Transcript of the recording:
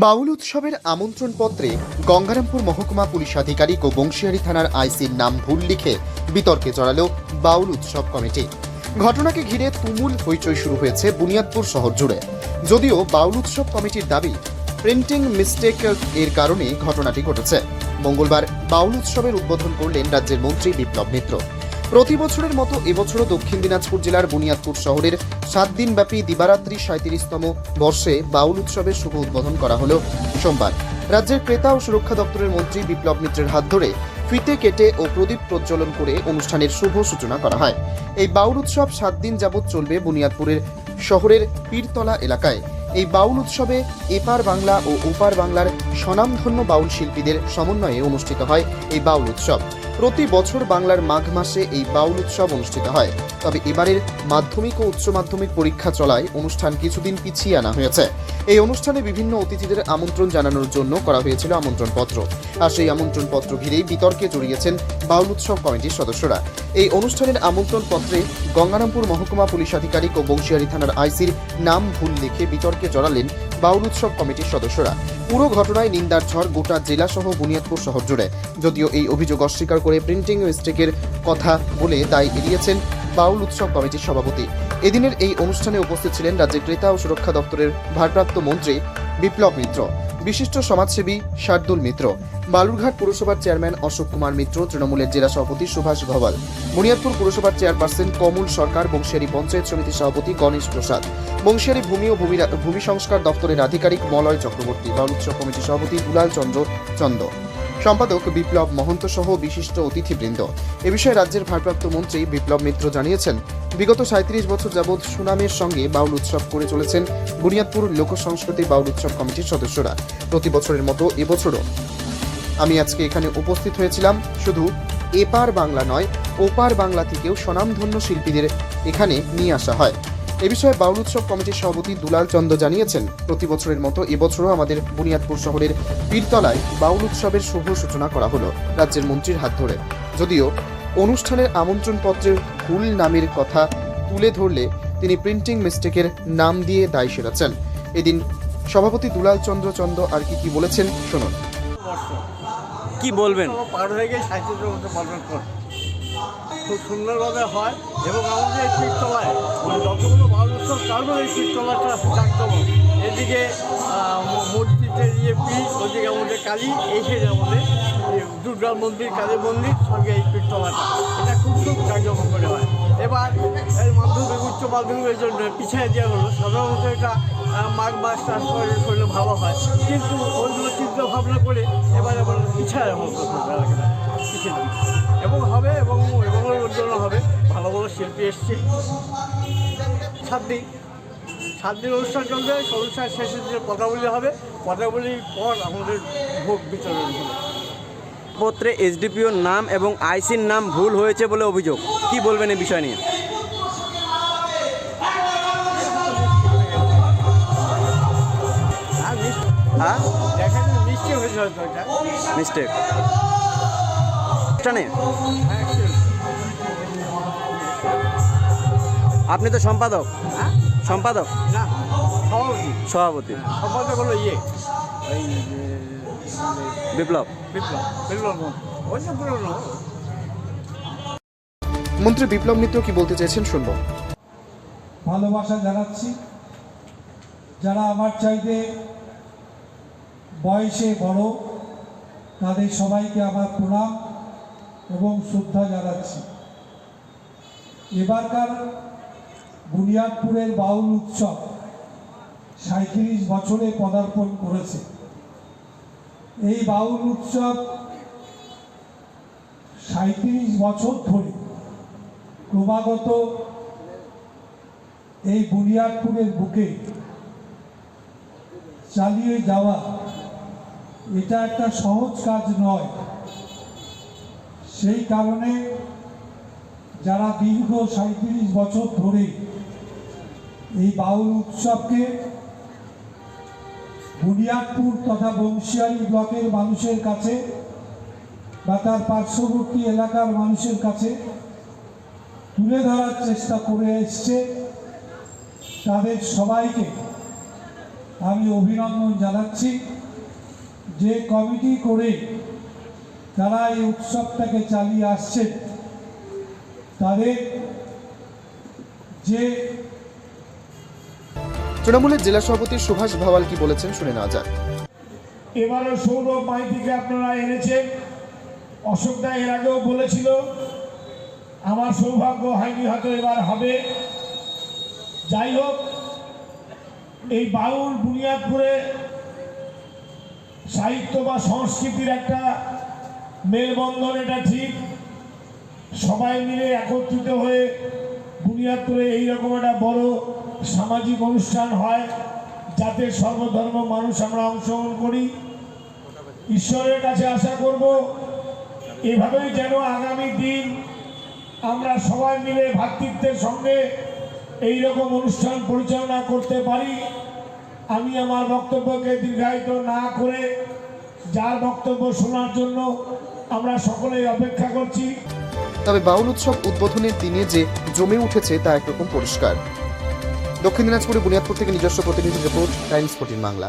বাউল উৎসবের আমন্ত্রণপত্রে গঙ্গারামপুর মহকুমা পুলিশ আধিকারিক ও বংশিয়ারি থানার আইসির নাম ভুল লিখে বিতর্কে জড়ালো বাউল উৎসব কমিটি। ঘটনাকে ঘিরে তুমুল হইচই শুরু হয়েছে বুনিয়াদপুর শহর জুড়ে। যদিও বাউল উৎসব কমিটির দাবি, প্রিন্টিং মিস্টেক এর কারণে ঘটনাটি ঘটেছে। মঙ্গলবার বাউল উৎসবের উদ্বোধন করলেন রাজ্যের মন্ত্রী বিপ্লব মিত্র। প্রতি বছরের মতো এবছরও দক্ষিণ দিনাজপুর জেলার বুনিয়াদপুর শহরের সাত দিনব্যাপী দিবারাত্রি সাঁত্রিশতম বর্ষে বাউল উৎসবের শুভ উদ্বোধন করা হলো সোমবার। রাজ্যের ক্রেতা ও সুরক্ষা দপ্তরের মন্ত্রী বিপ্লব মিত্রের হাত ধরে ফিতে কেটে ও প্রদীপ প্রজ্বলন করে অনুষ্ঠানের শুভ সূচনা করা হয়। এই বাউল উৎসব সাত দিন যাবৎ চলবে বুনিয়াদপুরের শহরের পীরতলা এলাকায়। এই বাউল উৎসবে এপার বাংলা ও ওপার বাংলার স্বনামধন্য বাউল শিল্পীদের সমন্বয়ে অনুষ্ঠিত হয় এই বাউল উৎসব। প্রতি বছর বাংলার মাঘ মাসে এই বাউল উৎসব অনুষ্ঠিত হয়। তবে এবারের মাধ্যমিক ও উচ্চ মাধ্যমিক পরীক্ষা চলায় অনুষ্ঠান কিছুদিন পিছিয়ে আনা হয়েছে। এই অনুষ্ঠানে বিভিন্ন অতিথিদের আমন্ত্রণ জানানোর জন্য করা হয়েছিল আমন্ত্রণপত্র। আর সেই আমন্ত্রণপত্র ঘিরেই বিতর্কে জড়িয়েছেন বাউল উৎসব কমিটির সদস্যরা। এই অনুষ্ঠানের আমন্ত্রণপত্রে গঙ্গারামপুর মহকুমা পুলিশ আধিকারিক ও বংশিয়ারি থানার আইসির নাম ভুল লিখে বিতর্কে জড়ালেন বাউল উৎসব কমিটির সদস্যরা। পুরো ঘটনায় নিন্দার ঝড় গোটা জেলা সহ বুনিয়াদপুর শহর জুড়ে। যদিও এই অভিযোগ অস্বীকার করে প্রিন্টিং মিস্টেকের কথা বলে দায় এড়িয়েছেন বাউল উৎসব কমিটির সভাপতি। এদিনের এই অনুষ্ঠানে উপস্থিত ছিলেন রাজ্যের ক্রেতা ও সুরক্ষা দপ্তরের ভারপ্রাপ্ত মন্ত্রী বিপ্লব মিত্র, বিশিষ্ট সমাজসেবী শার্দুল মিত্র, বালুরঘাট পুরসভার চেয়ারম্যান অশোক কুমার মিত্র, তৃণমূলের জেলা সভাপতি সুভাষ ঘবাল বুনিয়াদপুর পুরসভার চেয়ারপারসন কমল সরকার, বংশিয়ারি পঞ্চায়েত সমিতির সভাপতি গণেশ প্রসাদ, বংশিয়ারি ভূমি ও ভূমি সংস্কার দপ্তরের আধিকারিক মলয় চক্রবর্তী বাউল উৎসব কমিটির সভাপতি দুলাল চন্দ্র চন্দ। সম্পাদক বিপ্লব মহন্ত সহ বিশিষ্ট অতিথিবৃন্দ। এ বিষয়ে রাজ্যের ভারপ্রাপ্ত মন্ত্রী বিপ্লব মিত্র জানিয়েছেন, বিগত সাঁত্রিশ বছর যাবৎ সুনামের সঙ্গে বাউল উৎসব করে চলেছেন বুনিয়াদপুর লোক সংস্কৃতি বাউল উৎসব কমিটির সদস্যরা। প্রতি বছরের মতো এবছরও আমি আজকে এখানে উপস্থিত হয়েছিলাম। শুধু এপার বাংলা নয়, ওপার বাংলা থেকেও স্বনামধন্য শিল্পীদের এখানে নিয়ে আসা হয়। এ বিষয়ে বাউল উৎসব কমিটির সভাপতি দুলাল চন্দ জানিয়েছেন প্রতি বছরের মতো এবছরও আমাদের বুনিয়াদপুর শহরের পীরতলায় বাউল উৎসবের শুভ সূচনা করা হলো রাজ্যের মন্ত্রীর হাত ধরে। যদিও অনুষ্ঠানের আমন্ত্রণপত্রের ভুল নামের কথা তুলে ধরলে তিনি প্রিন্টিং মিস্টেকের নাম দিয়ে দায় সেরাচ্ছেন এদিন সভাপতি দুলাল চন্দ্র চন্দ আর কি কি বলেছেন শুনুন। কি বলবেন? পার হয়ে গিয়ে পালন করে খুব সুন্দরভাবে হয় এবং আমাদের এই পীরতলায় মানে যতগুলো বাউল উৎসব তার মধ্যে এই পীরতলাটা জাঁকজমক এদিকে আহ, ম- মূর্তিতে ইয়ে পীর ওদিকে আমাদের কালী এই সাইডে আমাদের দুর্গা মন্দির কালী মন্দির সঙ্গে এই পীরতলাটা এটা খুব খুব জাঁকজমক করে হয়। এবার এর মাধ্যমিক উচ্চ মাধ্যমিকের জন্য পিছিয়ে দেওয়া হলো। সাধারণত এটা মাঘ মাস চাষ করে করলে ভালো হয়। কিন্তু ওইগুলো চিন্তা ভাবনা করে এবার হলো পিছিয়ে দিই এবং হবে এবং এবং জন্য হবে। ভালো ভালো শিল্পী এসছে। সাত দিন সাত দিন অনুষ্ঠান চলবে। অনুষ্ঠান শেষের দিনে পদাবলী হবে, পদাবলীর পর আমাদের ভোগ বিতরণ হবে। পত্রে এসডিপিওর নাম এবং আইসির নাম ভুল হয়েছে বলে অভিযোগ। কি বলবেন এই বিষয় নিয়ে? হ্যাঁ? দেখা যায় হয়েছে হয়তো এটা। মিস্টেক অনুষ্ঠানে হ্যাঁ, আপনি তো সম্পাদক। হ্যাঁ? সম্পাদক? না সভাপতি। সভাপতি। সম্পাদক হলো ইয়ে। ওই বিপ্লব। বিপ্লব বিপ্লব ওই যে পুরনো। মন্ত্রী বিপ্লব মিত্র কি বলতে চেয়েছেন শুনব। ভালোবাসা জানাচ্ছি। যারা আমার চাইতে বয়সে বড়, তাদের সবাইকে আমার প্রণাম এবং শ্রদ্ধা জানাচ্ছি। এবারকার বুনিয়াদপুরের বাউল উৎসব সাঁত্রিশ বছরে পদার্পণ করেছে। এই বাউল উৎসব সাঁত্রিশ বছর ধরে ক্রমাগত এই বুনিয়াদপুরের বুকে চালিয়ে যাওয়া এটা একটা সহজ কাজ নয়। সেই কারণে যারা দীর্ঘ সাঁত্রিশ বছর ধরে এই বাউল উৎসবকে বুনিয়াদপুর তথা বংশিয়ারি ব্লকের মানুষের কাছে বা তার পার্শ্ববর্তী এলাকার মানুষের কাছে তুলে ধরার চেষ্টা করে এসছে, তাদের সবাইকে আমি অভিনন্দন জানাচ্ছি। যে কমিটি করে তারা এই উৎসবটাকে চালিয়ে আসছেন তাদের যে তৃণমূলের জেলা সভাপতি সুভাষ ভাওয়াল কি বলেছেন শুনে না যাক। এবারও সৌরভ মাইতিকে আপনারা এনেছেন। অশোকদা এর আগেও বলেছিল আমার সৌভাগ্য হয়নি হয়তো এবার হবে। যাই হোক এই বাউল বুনিয়াদপুরে সাহিত্য বা সংস্কৃতির একটা মেলবন্ধন, এটা ঠিক। সবাই মিলে একত্রিত হয়ে বুনিয়াদপুরে এইরকম একটা বড় সামাজিক অনুষ্ঠান হয়, যাতে সর্বধর্ম মানুষ আমরা অংশগ্রহণ করি। ঈশ্বরের কাছে আশা করব, এভাবেই যেন আগামী দিন আমরা সবাই মিলে ভ্রাতৃত্বের সঙ্গে এই রকম অনুষ্ঠান পরিচালনা করতে পারি। আমি আমার বক্তব্যকে দীর্ঘায়িত না করে যার বক্তব্য শোনার জন্য আমরা সকলেই অপেক্ষা করছি। তবে বাউল উৎসব উদ্বোধনের দিনে যে জমে উঠেছে তা একরকম পরিষ্কার। দক্ষিণ দিনাজপুরে বুনিয়াদপুর থেকে নিজস্ব প্রতিনিধি রিপোর্ট, টাইমস ফোর্টিন বাংলা।